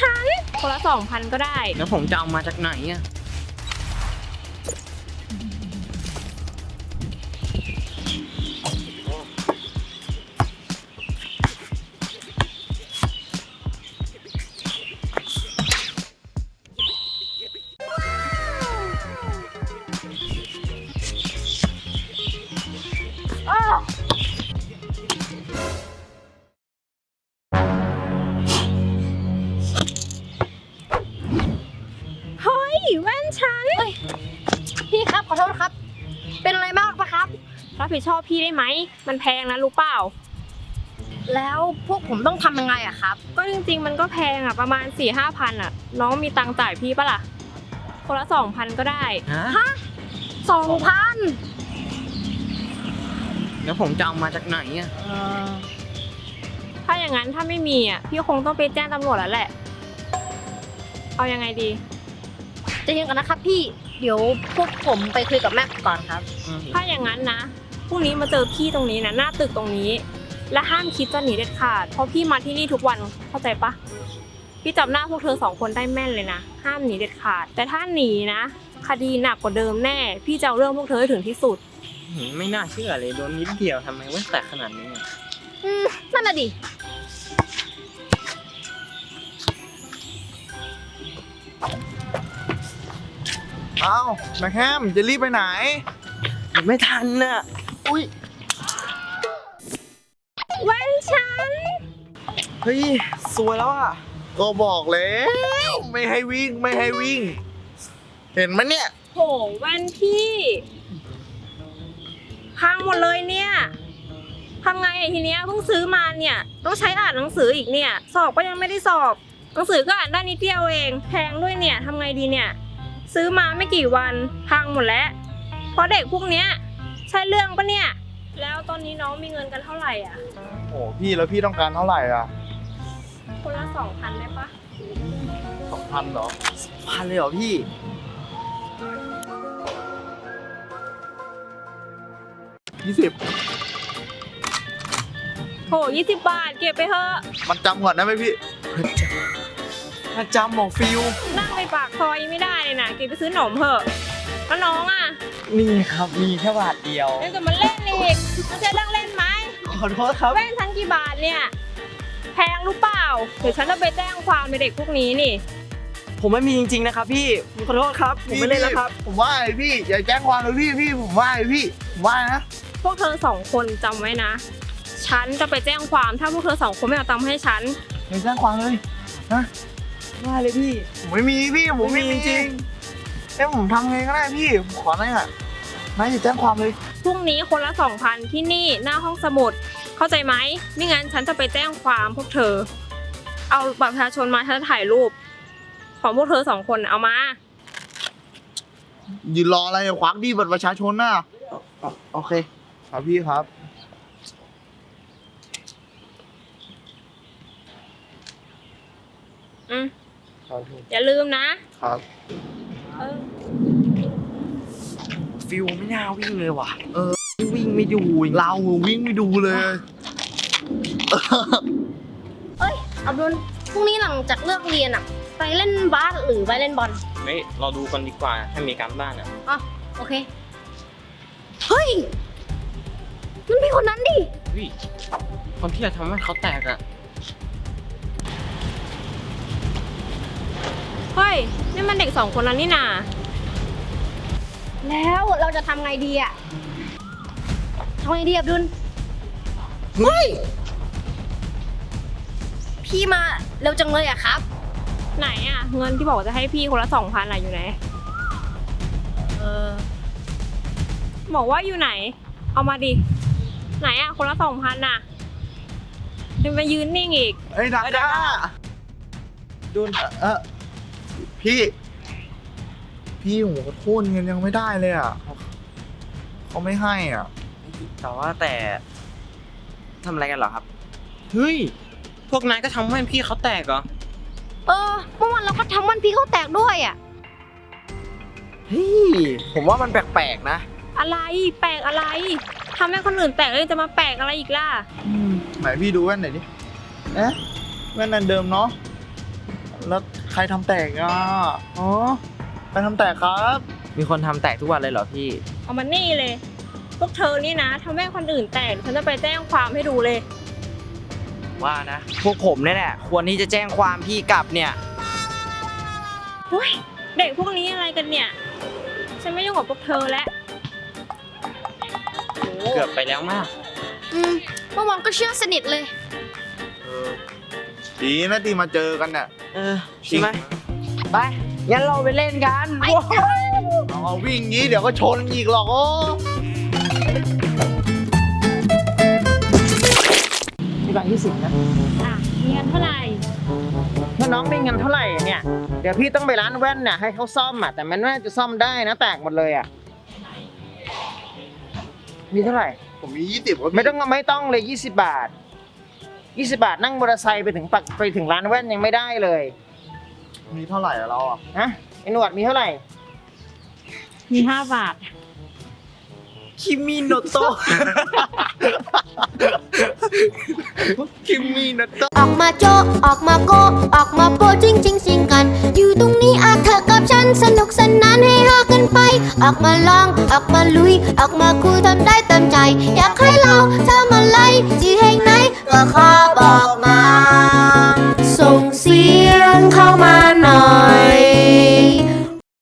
ฉันคนละสองพันก็ได้ แล้วผมจะเอามาจากไหนอะ แว่นฉันพี่ครับขอโทษครับ เป็นอะไรมากปะครับ รับผิดชอบพี่ได้ไหม มันแพงนะรู้เปล่า แล้วพวกผมต้องทำยังไงอะครับ ก็จริงๆ มันก็แพงอะประมาณ4ี่ห้าพันอะ น้องมีตังค์จ่ายพี่ปะล่ะ คนละสองพันก็ได้ ฮะสองพันแล้วผมจะเอามาจากไหนอะถ้าอย่างนั้นถ้าไม่มีอะพี่คงต้องไปแจ้งตำรวจแล้วแหละ เอายังไงดี จะยังกันนะครับพี่เดี๋ยวพวกผมไปคุยกับแม่ก่อนครับ ถ้าอย่างนั้นนะพรุ่งนี้มาเจอพี่ตรงนี้นะหน้าตึกตรงนี้ และห้ามคิดจะหนีเด็ดขาดเพราะพี่มาที่นี่ทุกวันเข้าใจปะพี่จำหน้าพวกเธอสองคนได้แม่นเลยนะห้ามหนีเด็ดขาด แต่ถ้าหนีนะ คดีหนักกว่าเดิมแน่ พี่จะเอาเรื่องพวกเธอให้ถึงที่สุดหืมไม่น่าเชื่อเลยโดนนิดเดียวทำไมแว่นแตกขนาดนี้อะอืมนั่นน่ะดิ เอ้าแมคแฮมจะรีบไปไหน ไม่ทันน่ะ อุ้ยแว่นฉัน เฮ้ยสวยแล้วอะ ก็บอกแล้ว ไม่ให้วิ่งไม่ให้วิ่ง เห็นไหมเนี่ย โหแว่นพี่ พังหมดเลยเนี่ยทำไงอะทีเนี้ยเพิ่งซื้อมาเนี่ย ต้องใช้อ่านหนังสืออีกเนี่ย สอบก็ยังไม่ได้สอบ หนังสือก็อ่านได้นิดเดียวเอง แพงด้วยเนี่ยทำไงดีเนี่ย ซื้อมาไม่กี่วันพังหมดแล้ว เพราะเด็กพวกเนี้ยใช่เรื่องปะเนี่ย แล้วตอนนี้น้องมีเงินกันเท่าไหร่อะ โอ้พี่แล้วพี่ต้องการเท่าไหร่อะคนละสองพันได้ปะสองพันเหรอพันเลยเหรอพี่ ยี่สิบ โหยี่สิบบาทเก็บไปเถอะ มันจำก่อนได้ไหมพี่ ถ้าจำบอกฟิว นั่งไปปากซอยยังไม่ได้เลยนะเก็บไปซื้อหนมเถอะแล้วน้องอะนี่ครับ มีแค่บาทเดียว ยังจะมาเล่นอีกไม่ใช่เรื่องเล่นไหมขอโทษครับ แว่นฉันกี่บาทเนี่ย แพงหรือเปล่า เดี๋ยวฉันจะไปแจ้งความในเด็กพวกนี้นี่ ผมไม่มีจริงๆนะครับพี่ผมขอโทษครับ ผมไม่เล่นแล้วครับ ผมว่าไอ้พี่ อย่าแจ้งความเลยพี่พี่ผมว่าไอ้พี่ผมว่านะ พวกเธอสองคนจำไว้นะ ฉันจะไปแจ้งความถ้าพวกเธอสองคนไม่เอาตังค์มาให้ฉัน อย่าแจ้งความเลยนะ ว่าเลยพี่ ผมไม่มีพี่ผมไม่ไม่มีมีจริงเอ้ผมทำไงก็ได้พี่ผมขอหน่อยอะนายอย่าแจ้งความเลยพรุ่งนี้คนละสองพันที่นี่หน้าห้องสมุด เข้าใจไหมไม่งั้นฉันจะไปแจ้งความพวกเธอ เอาบัตรประชาชนมาฉันจะถ่ายรูป ของพวกเธอสองคนน่ะเอามา ยืนรออะไรอะควักดีบัตรประชาชนน่ะโอเค ครับพี่ครับ อืม ครับพี่อย่าลืมนะครับเออฟิวไม่น่าวิ่งเลยว่ะ เออ วิ่งไม่ดูอีกเราวิ่งไม่ดูเลย เอ้ยอับดุลพรุ่งนี้หลังจากเลิกเรียนอะไปเล่นบาสหรือไปเล่นบอลไม่เราดูกันดีกว่าถ้ามีการบ้านอะอ๋อโอเค เฮ้ย มันพี่คนนั้นดิวิคนที่จะทำให้เขาแตกอะ เฮ้ยนี่มันเด็กสองคนนั้นนี่นา แล้วเราจะทำไงดีอะทำไงดีอับดุลเฮ้ย พี่มาเร็วจังเลยอะครับ ไหนอะเงินที่บอกว่าจะให้พี่คนละสองพันอะอยู่ไหน เออ บอกว่าอยู่ไหน เอามาดิ ไหนอะคนละสองพันอะยังมายืนนิ่งอีก เอ้ยดักก้าดุนเออ พี่ พี่โหโทษเงินยังไม่ได้เลยอะเขาเขาไม่ให้อะ แต่ว่าแต่ทำอะไรกันเหรอครับ เฮ้ย พวกนายก็ทำให้พี่เขาแตกเหรอ เออเมื่อวานเราก็ทำวันพี่เขาแตกด้วยอะเฮ้ย ผมว่ามันแปลกๆนะ อะไรแปลกอะไรทำให้คนอื่นแตกแล้วยังจะมาแปลกอะไรอีกล่ะ ไหนพี่ดูแว่นหน่อยดิ เอ๊ะแว่นนันเดิมเนาะ แล้วใค รทำแตกอะอ๋อใครทำแตกครับ มีคนทำแตกทุกวันเลยเหรอพี่ เอามานี่เลย พวกเธอนี่นะทำให้คนอื่นแตกฉันจะไปแจ้งความให้ดูเลย ว่านะ พวกผมเนี่ยแหละ ควรที่จะแจ้งความพี่กลับเนี่ยเฮ้ยเด็กพวกนี้อะไรกันเนี่ย ฉันไม่ยุ่งกับพวกเธอแล้ว เกือบไปแล้วมาก อืมเมื่อวานก็เชื่อสนิทเลยเออดีนะที่มาเจอกันเนี่ยเออใช่ไหมไปงั้นเราไปเล่นกันเอาเอาวิ่งงี้เดี๋ยวก็ชนอีกหรอกโอ้มีบางยี่สิบนะอะมีเงินเท่าไหร่ถ้าน้องมีเงินเท่าไหร่เนี่ยเดี๋ยวพี่ต้องไปร้านแว่นเนี่ยให้เขาซ่อมอะแต่มันน่าจะซ่อมได้นะแตกหมดเลยอะมีเท่าไหร่ ผมมียี่สิบไม่ต้องไม่ต้องเลย20บาท 20 บาทนั่งมอเตอร์ไซค์ไปถึงปักไปถึงร้านแว่นยังไม่ได้เลยมีเท่าไหร่อะเราอะฮะไอ้หนวดมีเท่าไหร่ มีห้าบาท คิมิโนโตะ คิมมี่นะจ๊ะออกมาโจะออกมาโกะออกมาโปะจริงจริงสิงกัน อยู่ตรงนี้อาเธอกับฉันสนุกสนานให้ฮากันไป ออกมาลองออกมาลุย ออกมาคุยทำได้เต็มใจ อยากให้เราทำอะไรที่แห่งไหนก็ขอบอกมา ส่งเสี